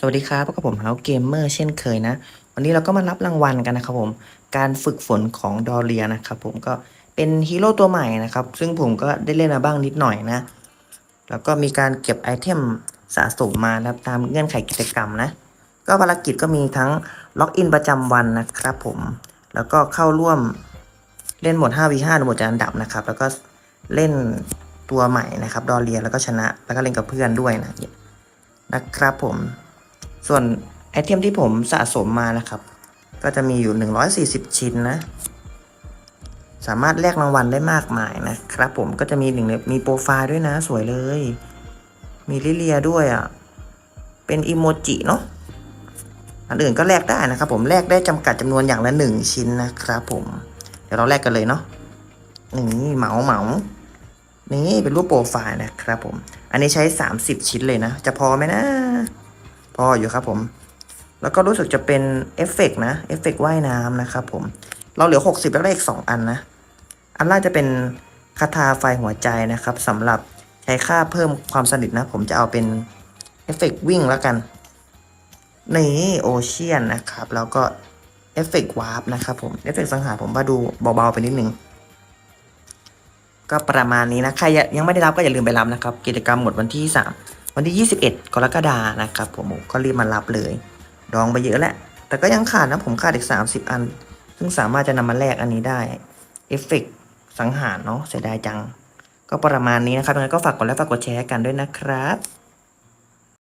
สวัสดีครับพบกับผมเฮาเกมเมอร์เช่นเคยนะ วันนี้เราก็มารับรางวัลกันนะครับผม การฝึกฝนของดอเรียนะครับผมก็เป็นฮีโร่ตัวใหม่นะครับ ซึ่งผมก็ได้เล่นมาบ้างนิดหน่อยนะ แล้วก็มีการเก็บไอเทมสะสมมานะครับตามเงื่อนไขกิจกรรมนะ ก็ภารกิจก็มีทั้งล็อกอินประจำวันนะครับผม แล้วก็เข้าร่วมเล่นหมด 5v5 หมดจัดอันดับนะครับ แล้วก็เล่นตัวใหม่นะครับ ดอเรีย แล้วก็ชนะ แล้วก็เล่นกับเพื่อนด้วยนะ นะครับผม ส่วนไอเทมที่ผมสะสมมานะครับ ก็จะมีอยู่ 140 ชิ้นนะ สามารถแลกรางวัลได้มากมายนะครับผมก็จะมีหนึ่งมีโปรไฟล์ด้วยนะสวยเลย มีลิเลียด้วยอะ เป็นอีโมจิเนาะอันอื่นก็แลกได้นะครับผมแลกได้จำกัดจำนวนอย่างละหนึ่งชิ้นนะครับผม เดี๋ยวเราแลกกันเลยเนาะนี่เหมาเหมานี่เป็นรูปโปรไฟล์นะครับผม อันนี้ใช้ 30 ชิ้นเลยนะ จะพอไหมนะ พออยู่ครับผม แล้วก็รู้สึกจะเป็นเอฟเฟกต์นะเอฟเฟกต์ว่ายน้ำนะครับผม เราเหลือ 60 แล้วได้อีก 2 อันนะ อันแรกจะเป็นคาถาไฟหัวใจนะครับสำหรับใช้ค่าเพิ่มความสนิทนะ ผมจะเอาเป็นเอฟเฟกต์วิ่งแล้วกัน นี่โอเชียนนะครับ แล้วก็เอฟเฟกต์วาร์ปนะครับผมเอฟเฟกต์สังหารผมว่าดูเบาๆไปนิดนึงก็ประมาณนี้นะ ใครยังไม่ได้รับก็อย่าลืมไปรับนะครับ กิจกรรมหมดวันที่ 3 วันที่ 21 กรกฎานะครับผมก็รีบมารับเลยดองไปเยอะแหละ แต่ก็ยังขาดนะผมขาดอีก 30 อัน ซึ่งสามารถจะนำมาแลกอันนี้ได้เอฟเฟกสังหารเนาะเสียดายจัง ก็ประมาณนี้นะครับยังไงก็ฝากกดไลค์ฝากกดแชร์กันด้วยนะครับ